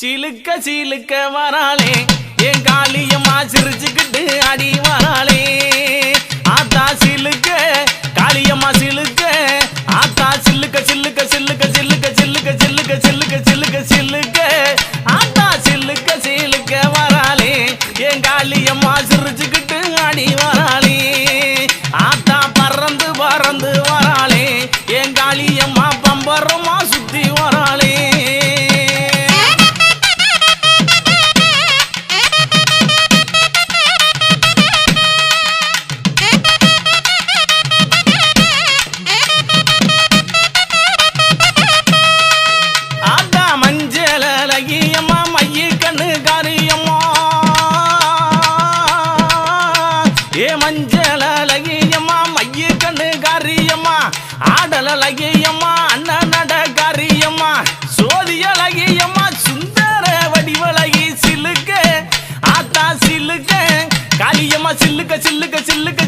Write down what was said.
சிலுக்க சிலுக்க வராளே. என் காளியம்மா சிரிச்சுக்கிட்டு ஏ மஞ்சள் அழகியம்மா மைய கண்ணு காரியம்மா ஆடல் அழகியம்மா அண்ணன் நட காரியம்மா சோதி அழகியம்மா சுந்தர வடிவழகி சில்லுக்க ஆத்தா சில்லுக்க காளியம்மா சில்லுக்க சில்லுக்க சில்லுக்க